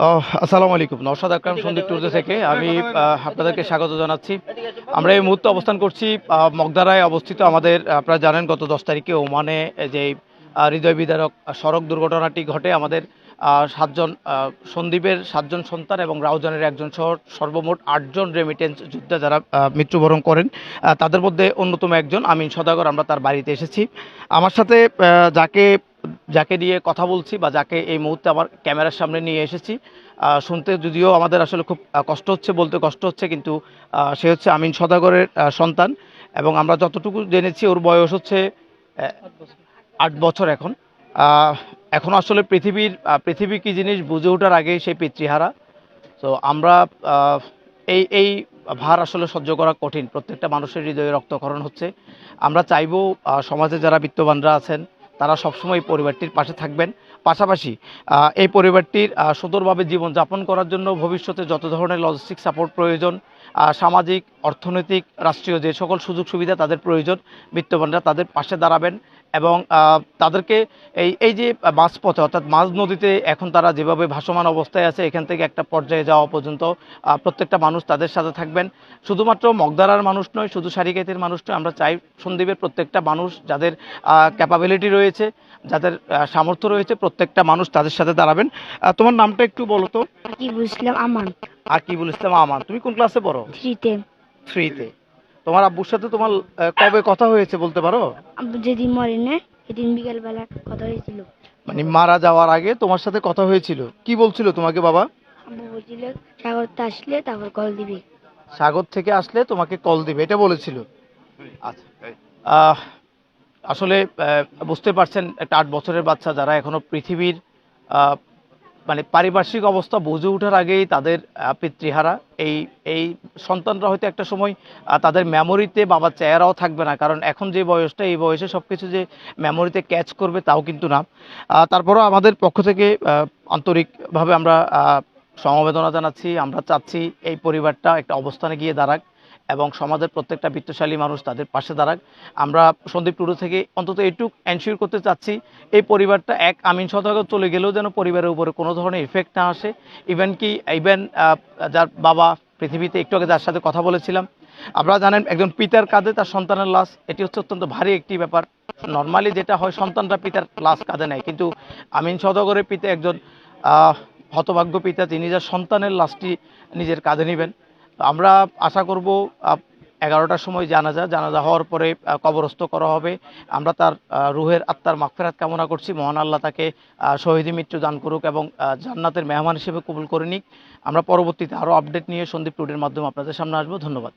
আসসালামু আলাইকুম। নওশাদ আকরাম সন্দীপ ট্যুরস থেকে। আমি আহ, আপনাদেরকে স্বাগত জানাচ্ছি। আমরা এই মুহূর্তে অবস্থান করছি মগদারায় অবস্থিত আমাদের আপনারা জানেন গত দশ তারিখে ওমানে যে হৃদয় বিদারক সড়ক দুর্ঘটনাটি ঘটে আমাদের সাতজন সন্দীপের সাতজন সন্তান এবং রাউজানের একজন সহ সর্বমোট আটজন রেমিটেন্স যোদ্ধা যারা মৃত্যুবরণ করেন তাদের মধ্যে অন্যতম একজন আমিন সদাগর আমরা তার বাড়িতে এসেছি। আমার সাথে যাকে যাকে নিয়ে কথা বলছি বা যাকে এই মুহূর্তে আমার ক্যামেরার সামনে নিয়ে এসেছি শুনতে যদিও আমাদের আসলে খুব কষ্ট হচ্ছে, বলতে কষ্ট হচ্ছে, কিন্তু সে হচ্ছে আমিন সদাগরের সন্তান এবং আমরা যতটুকু জেনেছি ওর বয়স হচ্ছে আট বছর এখন। এখন আসলে পৃথিবীর পৃথিবী কি জিনিস বুঝে ওঠার আগেই সেই পিতৃহারা। তো আমরা এই এই ভার আসলে সহ্য করা কঠিন। প্রত্যেকটা মানুষের হৃদয়ে রক্তক্ষরণ হচ্ছে। আমরা চাইব সমাজে যারা বিত্তবানরা আছেন তারা সবসময় পরিবারটির পাশে থাকবেন। পাশাপাশি এই পরিবারটির সুন্দরভাবে জীবনযাপন করার জন্য ভবিষ্যতে যত ধরনের লজিস্টিক সাপোর্ট প্রয়োজন সামাজিক, অর্থনৈতিক, রাষ্ট্রীয় যে সকল সুযোগ সুবিধা তাদের প্রয়োজন, বিত্তবানরা তাদের পাশে দাঁড়াবেন। এবং তাদেরকে এই এই যে মাঝপথে অর্থাৎ মাঝ নদীতে এখন তারা যেভাবে ভাসমান অবস্থায় আছে এখান থেকে একটা পর্যায়ে যাওয়া পর্যন্ত প্রত্যেকটা মানুষ তাদের সাথে থাকবেন। শুধুমাত্র মগদারার মানুষ নয় শুধু সারিকেতের মানুষ নয় আমরা চাই সন্দীপের প্রত্যেকটা মানুষ যাদের ক্যাপাবিলিটি রয়েছে যাদের সামর্থ্য রয়েছে প্রত্যেকটা মানুষ তাদের সাথে দাঁড়াবেন। তোমার নামটা একটু বলো তো। কি বুঝলাম আমান। আকিবুল ইসলাম আমান তুমি কোন ক্লাসে পড়ো? থ্রিতে থ্রিতে তোমার আব্বুর সাথে তোমার কবে কথা হয়েছে বলতে পারো? আব্বু যেদিন মরে না সেদিন বিকালবেলা কথা হয়েছিল। মানে মারা যাওয়ার আগে তোমার সাথে কথা হয়েছিল? কি বলছিল তোমাকে বাবা? আব্বু বলছিল সাগরতে আসলে তারপর কল দিবি। সাগর থেকে আসলে তোমাকে কল দিবে এটা বলেছিল। আচ্ছা আসলে বুঝতে পারছেন একটা আট বছরের বাচ্চা যারা এখনও পৃথিবীর মানে পারিপার্শ্বিক অবস্থা বুঝে ওঠার আগেই তাদের পিতৃহারা, এই এই সন্তানরা হয়তো একটা সময় তাদের মেমোরিতে বাবার চেহারাও থাকবে না। কারণ এখন যে বয়সটা, এই বয়সে সব কিছু যে মেমোরিতে ক্যাচ করবে তাও কিন্তু না। তারপরও আমাদের পক্ষ থেকে আন্তরিকভাবে আমরা সমবেদনা জানাচ্ছি, আমরা চাচ্ছি এই পরিবারটা একটা অবস্থানে গিয়ে দাঁড়াক। এবং সমাজের প্রত্যেকটা বিত্তশালী মানুষ তাদের পাশে দাঁড়াক। আমরা সন্দীপ টুডু থেকে অন্তত এইটুক এনশিওর করতে চাচ্ছি, এই পরিবারটা এক আমিন শতক চলে গেলেও যেন পরিবারের উপরে কোনো ধরনের ইফেক্ট না আসে। ইভেন কি ইভেন যার বাবা পৃথিবীতে একটু আগে যার সাথে কথা বলেছিলাম, আপনারা জানেন একজন পিতার কাঁধে তার সন্তানের লাশ, এটি হচ্ছে অত্যন্ত ভারী একটি ব্যাপার। নর্মালি যেটা হয়, সন্তানরা পিতার লাশ কাঁধে নেয়, কিন্তু আমিন সদগরের পিতা একজন হতভাগ্য পিতা তিনি যার সন্তানের লাশটি নিজের কাঁধে নেবেন। আমরা আশা করব এগারোটার সময় জানাজা জানাজা হওয়ার পরে কবরস্থ করা হবে। আমরা তার রুহের আত্মার মাগফেরাত কামনা করছি। মহান আল্লাহ তাকে শহীদী শহীদি মৃত্যু দান করুক এবং জান্নাতের মেহমান হিসেবে কবুল করে নিক। আমরা পরবর্তীতে আরও আপডেট নিয়ে সন্দীপ টুডের মাধ্যমে আপনাদের সামনে আসব। ধন্যবাদ।